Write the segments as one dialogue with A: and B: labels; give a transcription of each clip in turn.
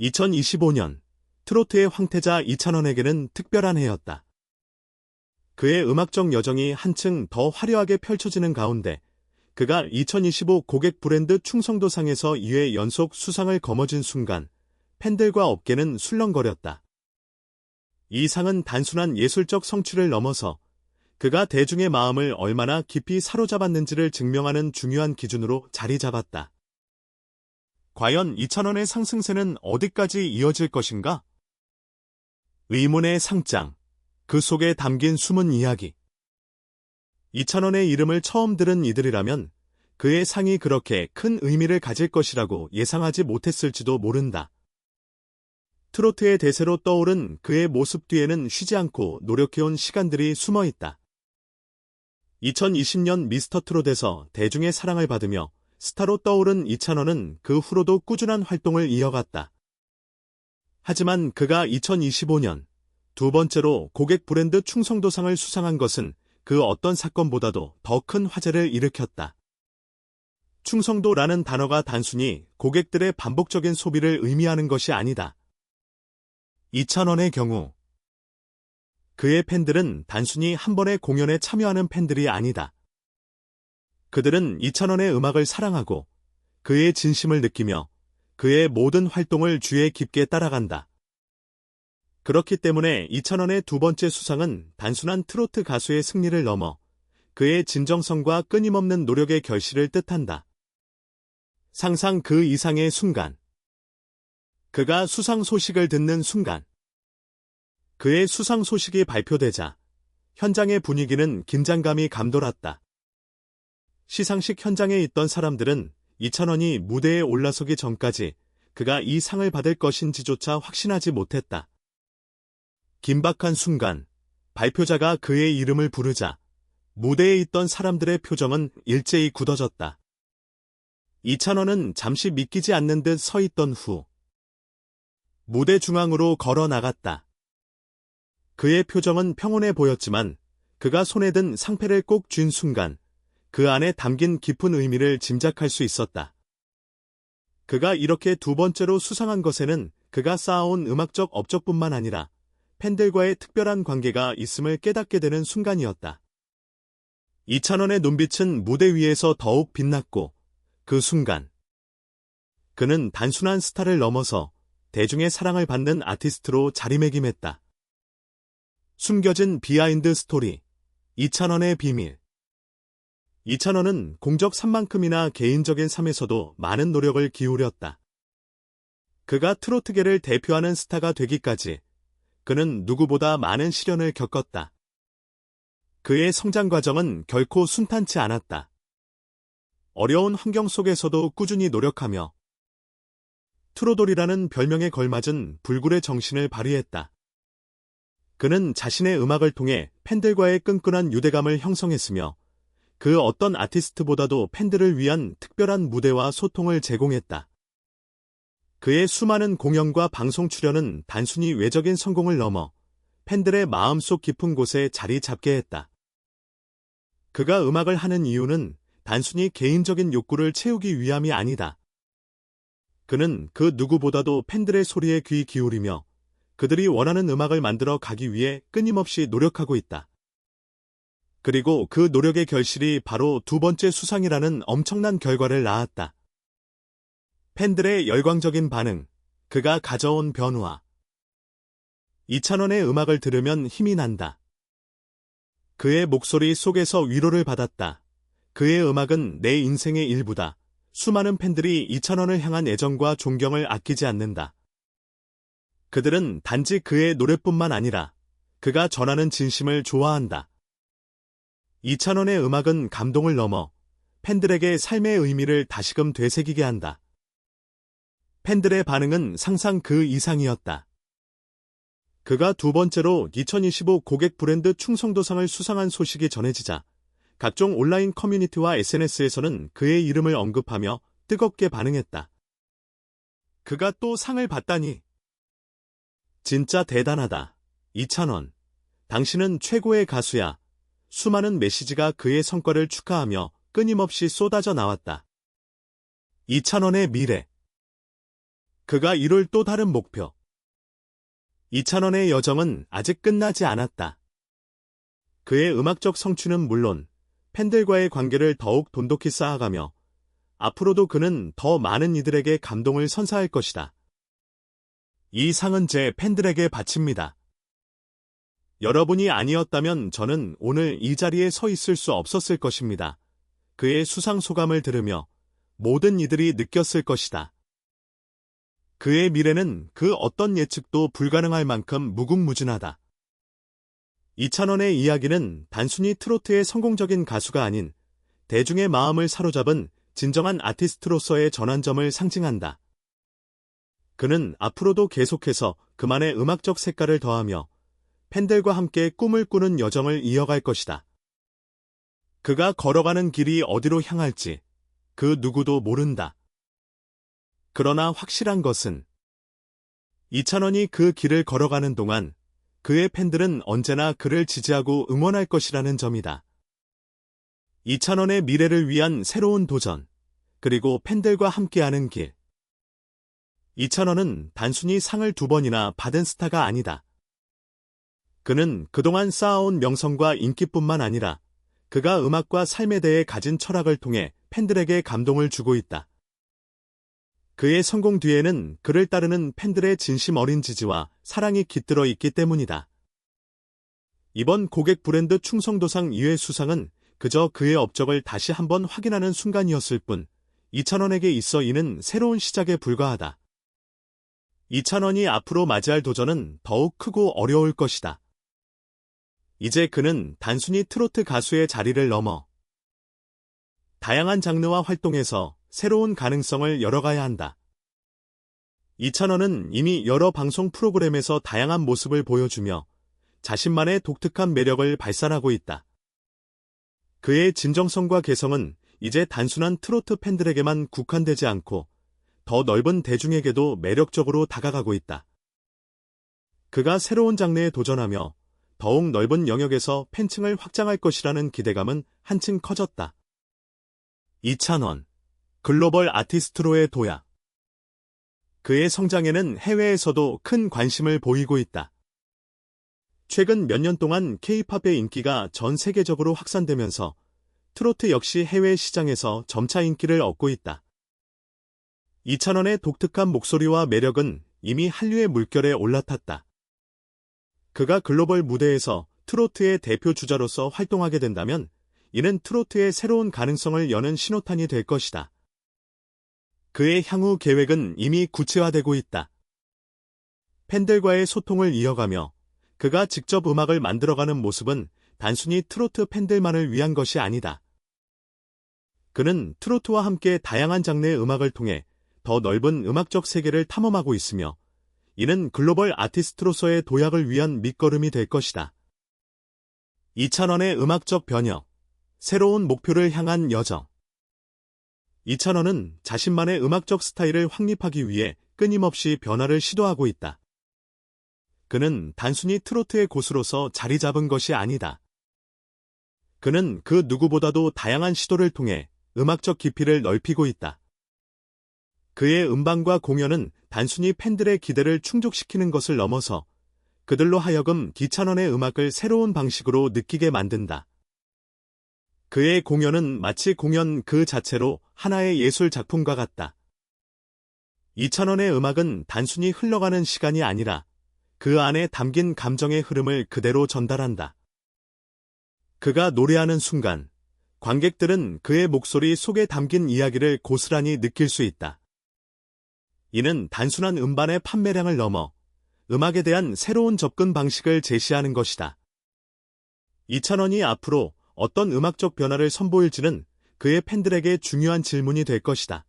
A: 2025년 트로트의 황태자 이찬원에게는 특별한 해였다. 그의 음악적 여정이 한층 더 화려하게 펼쳐지는 가운데 그가 2025 고객 브랜드 충성도상에서 2회 연속 수상을 거머쥔 순간 팬들과 업계는 술렁거렸다. 이 상은 단순한 예술적 성취를 넘어서 그가 대중의 마음을 얼마나 깊이 사로잡았는지를 증명하는 중요한 기준으로 자리 잡았다. 과연 2천원의 상승세는 어디까지 이어질 것인가? 의문의 상장, 그 속에 담긴 숨은 이야기. 2천원의 이름을 처음 들은 이들이라면 그의 상이 그렇게 큰 의미를 가질 것이라고 예상하지 못했을지도 모른다. 트로트의 대세로 떠오른 그의 모습 뒤에는 쉬지 않고 노력해온 시간들이 숨어 있다. 2020년 미스터 트롯에서 대중의 사랑을 받으며 스타로 떠오른 이찬원은 그 후로도 꾸준한 활동을 이어갔다. 하지만 그가 2025년 두 번째로 고객 브랜드 충성도상을 수상한 것은 그 어떤 사건보다도 더 큰 화제를 일으켰다. 충성도라는 단어가 단순히 고객들의 반복적인 소비를 의미하는 것이 아니다. 이찬원의 경우 그의 팬들은 단순히 한 번의 공연에 참여하는 팬들이 아니다. 그들은 이찬원의 음악을 사랑하고 그의 진심을 느끼며 그의 모든 활동을 주에 깊게 따라간다. 그렇기 때문에 이찬원의 두 번째 수상은 단순한 트로트 가수의 승리를 넘어 그의 진정성과 끊임없는 노력의 결실을 뜻한다. 상상 그 이상의 순간. 그가 수상 소식을 듣는 순간. 그의 수상 소식이 발표되자 현장의 분위기는 긴장감이 감돌았다. 시상식 현장에 있던 사람들은 이찬원이 무대에 올라서기 전까지 그가 이 상을 받을 것인지조차 확신하지 못했다. 긴박한 순간 발표자가 그의 이름을 부르자 무대에 있던 사람들의 표정은 일제히 굳어졌다. 이찬원은 잠시 믿기지 않는 듯 서 있던 후 무대 중앙으로 걸어 나갔다. 그의 표정은 평온해 보였지만 그가 손에 든 상패를 꼭 쥔 순간 그 안에 담긴 깊은 의미를 짐작할 수 있었다. 그가 이렇게 두 번째로 수상한 것에는 그가 쌓아온 음악적 업적뿐만 아니라 팬들과의 특별한 관계가 있음을 깨닫게 되는 순간이었다. 이찬원의 눈빛은 무대 위에서 더욱 빛났고 그 순간 그는 단순한 스타를 넘어서 대중의 사랑을 받는 아티스트로 자리매김했다. 숨겨진 비하인드 스토리 이찬원의 비밀 이찬원은 공적 산만큼이나 개인적인 삶에서도 많은 노력을 기울였다. 그가 트로트계를 대표하는 스타가 되기까지 그는 누구보다 많은 시련을 겪었다. 그의 성장 과정은 결코 순탄치 않았다. 어려운 환경 속에서도 꾸준히 노력하며 트로돌이라는 별명에 걸맞은 불굴의 정신을 발휘했다. 그는 자신의 음악을 통해 팬들과의 끈끈한 유대감을 형성했으며 그 어떤 아티스트보다도 팬들을 위한 특별한 무대와 소통을 제공했다. 그의 수많은 공연과 방송 출연은 단순히 외적인 성공을 넘어 팬들의 마음속 깊은 곳에 자리 잡게 했다. 그가 음악을 하는 이유는 단순히 개인적인 욕구를 채우기 위함이 아니다. 그는 그 누구보다도 팬들의 소리에 귀 기울이며 그들이 원하는 음악을 만들어 가기 위해 끊임없이 노력하고 있다. 그리고 그 노력의 결실이 바로 두 번째 수상이라는 엄청난 결과를 낳았다. 팬들의 열광적인 반응, 그가 가져온 변화. 이찬원의 음악을 들으면 힘이 난다. 그의 목소리 속에서 위로를 받았다. 그의 음악은 내 인생의 일부다. 수많은 팬들이 이찬원을 향한 애정과 존경을 아끼지 않는다. 그들은 단지 그의 노래뿐만 아니라 그가 전하는 진심을 좋아한다. 이찬원의 음악은 감동을 넘어 팬들에게 삶의 의미를 다시금 되새기게 한다. 팬들의 반응은 상상 그 이상이었다. 그가 두 번째로 2025 고객 브랜드 충성도상을 수상한 소식이 전해지자 각종 온라인 커뮤니티와 SNS에서는 그의 이름을 언급하며 뜨겁게 반응했다. 그가 또 상을 받다니. 진짜 대단하다. 이찬원. 당신은 최고의 가수야. 수많은 메시지가 그의 성과를 축하하며 끊임없이 쏟아져 나왔다. 이찬원의 미래. 그가 이룰 또 다른 목표. 이찬원의 여정은 아직 끝나지 않았다. 그의 음악적 성취는 물론 팬들과의 관계를 더욱 돈독히 쌓아가며 앞으로도 그는 더 많은 이들에게 감동을 선사할 것이다. 이 상은 제 팬들에게 바칩니다. 여러분이 아니었다면 저는 오늘 이 자리에 서 있을 수 없었을 것입니다. 그의 수상 소감을 들으며 모든 이들이 느꼈을 것이다. 그의 미래는 그 어떤 예측도 불가능할 만큼 무궁무진하다. 이찬원의 이야기는 단순히 트로트의 성공적인 가수가 아닌 대중의 마음을 사로잡은 진정한 아티스트로서의 전환점을 상징한다. 그는 앞으로도 계속해서 그만의 음악적 색깔을 더하며 팬들과 함께 꿈을 꾸는 여정을 이어갈 것이다. 그가 걸어가는 길이 어디로 향할지 그 누구도 모른다. 그러나 확실한 것은 이찬원이 그 길을 걸어가는 동안 그의 팬들은 언제나 그를 지지하고 응원할 것이라는 점이다. 이찬원의 미래를 위한 새로운 도전, 그리고 팬들과 함께하는 길. 이찬원은 단순히 상을 두 번이나 받은 스타가 아니다. 그는 그동안 쌓아온 명성과 인기뿐만 아니라 그가 음악과 삶에 대해 가진 철학을 통해 팬들에게 감동을 주고 있다. 그의 성공 뒤에는 그를 따르는 팬들의 진심 어린 지지와 사랑이 깃들어 있기 때문이다. 이번 고객 브랜드 충성도상 2회 수상은 그저 그의 업적을 다시 한번 확인하는 순간이었을 뿐, 이찬원에게 있어 이는 새로운 시작에 불과하다. 이찬원이 앞으로 맞이할 도전은 더욱 크고 어려울 것이다. 이제 그는 단순히 트로트 가수의 자리를 넘어 다양한 장르와 활동에서 새로운 가능성을 열어가야 한다. 이찬원은 이미 여러 방송 프로그램에서 다양한 모습을 보여주며 자신만의 독특한 매력을 발산하고 있다. 그의 진정성과 개성은 이제 단순한 트로트 팬들에게만 국한되지 않고 더 넓은 대중에게도 매력적으로 다가가고 있다. 그가 새로운 장르에 도전하며 더욱 넓은 영역에서 팬층을 확장할 것이라는 기대감은 한층 커졌다. 이찬원 글로벌 아티스트로의 도약. 그의 성장에는 해외에서도 큰 관심을 보이고 있다. 최근 몇 년 동안 케이팝의 인기가 전 세계적으로 확산되면서 트로트 역시 해외 시장에서 점차 인기를 얻고 있다. 이찬원의 독특한 목소리와 매력은 이미 한류의 물결에 올라탔다. 그가 글로벌 무대에서 트로트의 대표 주자로서 활동하게 된다면 이는 트로트의 새로운 가능성을 여는 신호탄이 될 것이다. 그의 향후 계획은 이미 구체화되고 있다. 팬들과의 소통을 이어가며 그가 직접 음악을 만들어가는 모습은 단순히 트로트 팬들만을 위한 것이 아니다. 그는 트로트와 함께 다양한 장르의 음악을 통해 더 넓은 음악적 세계를 탐험하고 있으며 이는 글로벌 아티스트로서의 도약을 위한 밑거름이 될 것이다. 이찬원의 음악적 변혁, 새로운 목표를 향한 여정. 이찬원은 자신만의 음악적 스타일을 확립하기 위해 끊임없이 변화를 시도하고 있다. 그는 단순히 트로트의 고수로서 자리 잡은 것이 아니다. 그는 그 누구보다도 다양한 시도를 통해 음악적 깊이를 넓히고 있다. 그의 음반과 공연은 단순히 팬들의 기대를 충족시키는 것을 넘어서 그들로 하여금 기찬원의 음악을 새로운 방식으로 느끼게 만든다. 그의 공연은 마치 공연 그 자체로 하나의 예술 작품과 같다. 이찬원의 음악은 단순히 흘러가는 시간이 아니라 그 안에 담긴 감정의 흐름을 그대로 전달한다. 그가 노래하는 순간 관객들은 그의 목소리 속에 담긴 이야기를 고스란히 느낄 수 있다. 이는 단순한 음반의 판매량을 넘어 음악에 대한 새로운 접근 방식을 제시하는 것이다. 이찬원이 앞으로 어떤 음악적 변화를 선보일지는 그의 팬들에게 중요한 질문이 될 것이다.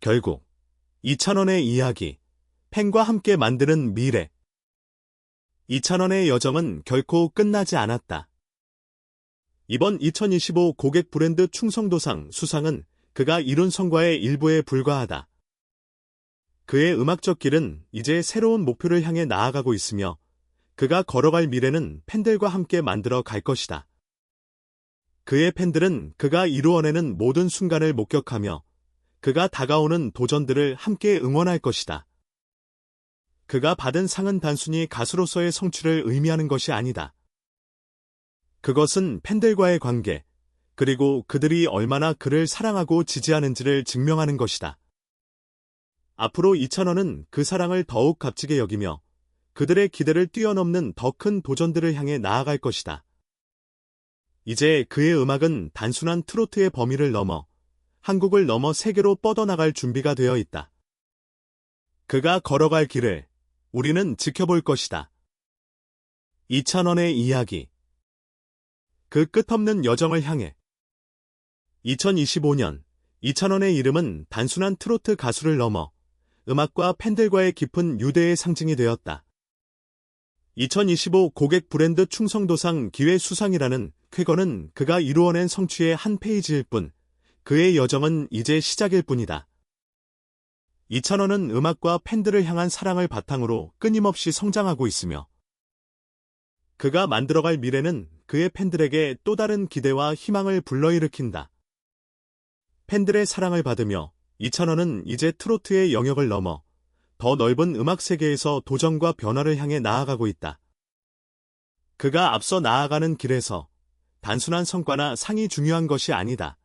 A: 결국 이찬원의 이야기, 팬과 함께 만드는 미래. 이찬원의 여정은 결코 끝나지 않았다. 이번 2025 고객 브랜드 충성도상 수상은 그가 이룬 성과의 일부에 불과하다. 그의 음악적 길은 이제 새로운 목표를 향해 나아가고 있으며 그가 걸어갈 미래는 팬들과 함께 만들어 갈 것이다. 그의 팬들은 그가 이루어내는 모든 순간을 목격하며 그가 다가오는 도전들을 함께 응원할 것이다. 그가 받은 상은 단순히 가수로서의 성취를 의미하는 것이 아니다. 그것은 팬들과의 관계, 그리고 그들이 얼마나 그를 사랑하고 지지하는지를 증명하는 것이다. 앞으로 이찬원은 그 사랑을 더욱 값지게 여기며 그들의 기대를 뛰어넘는 더 큰 도전들을 향해 나아갈 것이다. 이제 그의 음악은 단순한 트로트의 범위를 넘어 한국을 넘어 세계로 뻗어나갈 준비가 되어 있다. 그가 걸어갈 길을 우리는 지켜볼 것이다. 이찬원의 이야기 그 끝없는 여정을 향해 2025년 이찬원의 이름은 단순한 트로트 가수를 넘어 음악과 팬들과의 깊은 유대의 상징이 되었다. 2025 고객 브랜드 충성도상 기회 수상이라는 쾌거는 그가 이루어낸 성취의 한 페이지일 뿐, 그의 여정은 이제 시작일 뿐이다. 이찬원은 음악과 팬들을 향한 사랑을 바탕으로 끊임없이 성장하고 있으며, 그가 만들어갈 미래는 그의 팬들에게 또 다른 기대와 희망을 불러일으킨다. 팬들의 사랑을 받으며 이찬원은 이제 트로트의 영역을 넘어 더 넓은 음악 세계에서 도전과 변화를 향해 나아가고 있다. 그가 앞서 나아가는 길에서 단순한 성과나 상이 중요한 것이 아니다.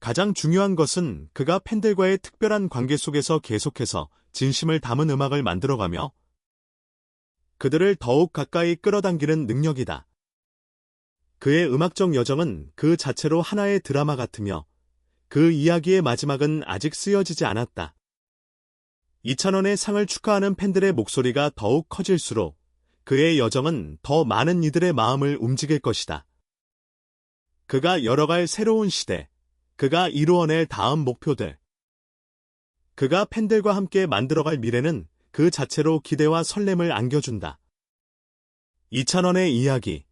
A: 가장 중요한 것은 그가 팬들과의 특별한 관계 속에서 계속해서 진심을 담은 음악을 만들어가며 그들을 더욱 가까이 끌어당기는 능력이다. 그의 음악적 여정은 그 자체로 하나의 드라마 같으며 그 이야기의 마지막은 아직 쓰여지지 않았다. 이찬원의 상을 축하하는 팬들의 목소리가 더욱 커질수록 그의 여정은 더 많은 이들의 마음을 움직일 것이다. 그가 열어갈 새로운 시대, 그가 이루어낼 다음 목표들, 그가 팬들과 함께 만들어갈 미래는 그 자체로 기대와 설렘을 안겨준다. 이찬원의 이야기,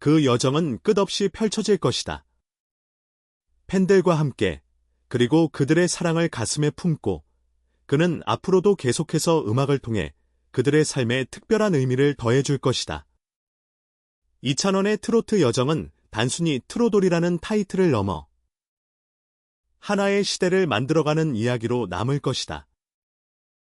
A: 그 여정은 끝없이 펼쳐질 것이다. 팬들과 함께, 그리고 그들의 사랑을 가슴에 품고, 그는 앞으로도 계속해서 음악을 통해 그들의 삶에 특별한 의미를 더해줄 것이다. 이찬원의 트로트 여정은 단순히 트로돌이라는 타이틀을 넘어 하나의 시대를 만들어가는 이야기로 남을 것이다.